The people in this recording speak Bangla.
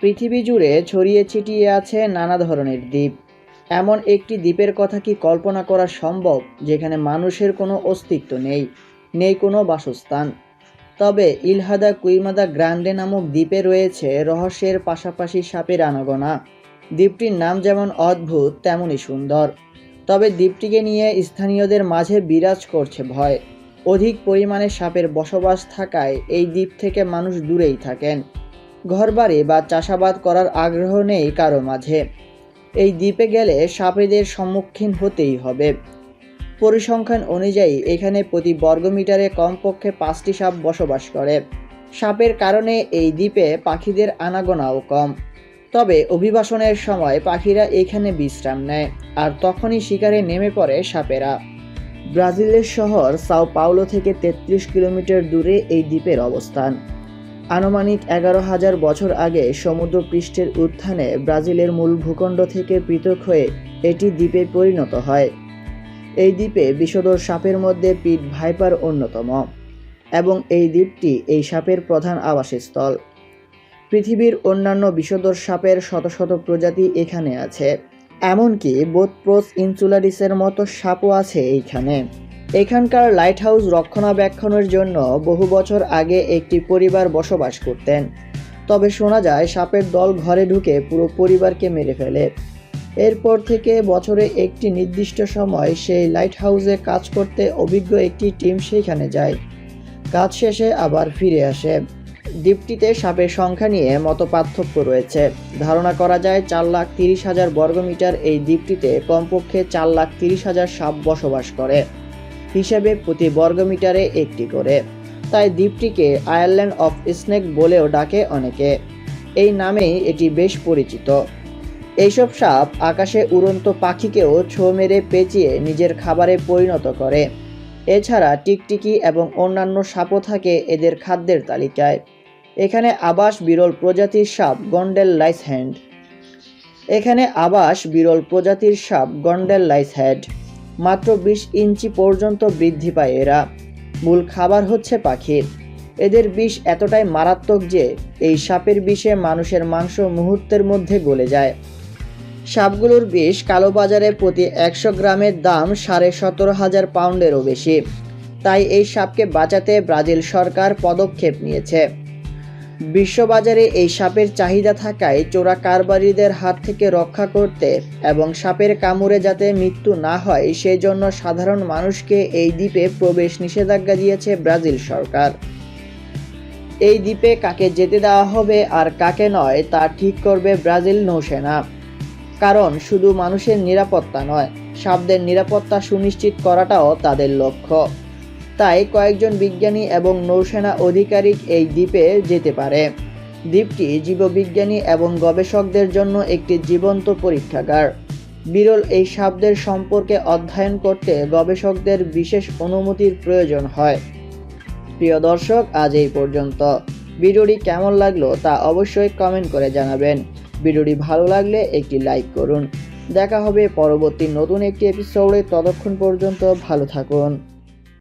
পৃথিবী জুড়ে ছড়িয়ে ছিটিয়ে আছে নানা ধরনের দ্বীপ। এমন একটি দ্বীপের কথা কি কল্পনা করা সম্ভব, যেখানে মানুষের কোনো অস্তিত্ব নেই নেই কোনো বাসস্থান? তবে ইলহাদা কুইমাদা গ্রান্ডে নামক দ্বীপে রয়েছে রহস্যের পাশাপাশি সাপের আনাগোনা। দ্বীপটির নাম যেমন অদ্ভুত তেমনই সুন্দর। তবে দ্বীপটিকে নিয়ে স্থানীয়দের মাঝে বিরাজ করছে ভয়। অধিক পরিমাণে সাপের বসবাস থাকায় এই দ্বীপ থেকে মানুষ দূরেই থাকেন। ঘরবাড়ি বা চাষাবাদ করার আগ্রহ নেই কারও মাঝে। এই দ্বীপে গেলে সাপেদের সম্মুখীন হতেই হবে। পরিসংখ্যান অনুযায়ী এখানে প্রতি বর্গমিটারে কমপক্ষে পাঁচটি সাপ বসবাস করে। সাপের কারণে এই দ্বীপে পাখিদের আনাগোনাও কম। তবে অভিবাসনের সময় পাখিরা এখানে বিশ্রাম নেয় আর তখনই শিকারে নেমে পড়ে সাপেরা। ব্রাজিলের শহর সাও পাওলো থেকে তেত্রিশ কিলোমিটার দূরে এই দ্বীপের অবস্থান। আনুমানিক এগারো হাজার বছর আগে সমুদ্রপৃষ্ঠের উত্থানে ব্রাজিলের মূল ভূখণ্ড থেকে পৃথক হয়ে এটি দ্বীপে পরিণত হয়। এই দ্বীপে বিষধর সাপের মধ্যে পিট ভাইপার অন্যতম এবং এই দ্বীপটি এই সাপের প্রধান আবাসস্থল। পৃথিবীর অন্যান্য বিষধর সাপের শত শত প্রজাতি এখানে আছে, এমনকি বোথপ্রোস ইনসুলারিসের মতো সাপও আছে এইখানে। এখানকার লাইট হাউস রক্ষণাবেক্ষণের জন্য বহু বছর আগে একটি পরিবার বসবাস করতেন। তবে শোনা যায়, সাপের দল ঘরে ঢুকে পুরো পরিবারকে মেরে ফেলে। এরপর থেকে বছরে একটি নির্দিষ্ট সময় সেই লাইট হাউসে কাজ করতে অভিজ্ঞ একটি টিম সেইখানে যায়। কাজ শেষে আবার ফিরে আসে। দ্বীপটিতে সাপের সংখ্যা নিয়ে মত পার্থক্য রয়েছে। ধারণা করা যায়, চার লাখ তিরিশ হাজার বর্গমিটার এই দ্বীপটিতে কমপক্ষে চার লাখ তিরিশ হাজার সাপ বসবাস করে। হিসেবে প্রতি বর্গমিটারে একটি করে। তাই দ্বীপটিকে আয়ারল্যান্ড অফ স্নেক বলেও ডাকে অনেকে। এই নামেই এটি বেশ পরিচিত। এইসব সাপ আকাশে উড়ন্ত পাখিকেও ছো মেরে পেঁচিয়ে নিজের খাবারে পরিণত করে। এছাড়া টিকটিকি এবং অন্যান্য সাপও থাকে এদের খাদ্যের তালিকায়। এখানে আবাস বিরল প্রজাতির সাপ গন্ডেল লাইস হ্যান্ড এখানে আবাস বিরল প্রজাতির সাপ গন্ডেল লাইস হ্যাড মাত্র বিশ ইঞ্চি পর্যন্ত বৃদ্ধি পায় এরা। মূল খাবার হচ্ছে পাখির। এদের বিষ এতটাই মারাত্মক যে এই সাপের বিষে মানুষের মাংস মুহূর্তের মধ্যে গলে যায়। সাপগুলোর বিষ কালোবাজারে প্রতি একশো গ্রামের দাম সাড়ে সতেরো হাজার পাউন্ডেরও বেশি। তাই এই সাপকে বাঁচাতে ব্রাজিল সরকার পদক্ষেপ নিয়েছে। বিশ্ববাজারে এই সাপের চাহিদা থাকায় চোরা কারবারিদের হাত থেকে রক্ষা করতে এবং সাপের কামড়ে যাতে মৃত্যু না হয় সেই জন্য সাধারণ মানুষকে এই দ্বীপে প্রবেশ নিষেধাজ্ঞা দিয়েছে ব্রাজিল সরকার। এই দ্বীপে কাকে যেতে দেওয়া হবে আর কাকে নয়, তা ঠিক করবে ব্রাজিল নৌসেনা। কারণ শুধু মানুষের নিরাপত্তা নয়, সাপদের নিরাপত্তা সুনিশ্চিত করাটাও তাদের লক্ষ্য। তাই কয়েকজন বিজ্ঞানী এবং নৌসেনা আধিকারিক এই দ্বীপে যেতে পারে। দ্বীপটি জীববিজ্ঞানী এবং গবেষকদের জন্য একটি জীবন্ত পরীক্ষাগার। বিরল এই সাপদের সম্পর্কে অধ্যয়ন করতে গবেষকদের বিশেষ অনুমতির প্রয়োজন হয়। প্রিয় দর্শক, আজ এই পর্যন্ত। ভিডিওটি কেমন লাগল তা অবশ্যই কমেন্ট করে জানাবেন। ভিডিওটি ভালো লাগলে একটি লাইক করুন। দেখা হবে পরবর্তী নতুন একটি এপিসোডে। ততক্ষণ পর্যন্ত ভালো থাকুন।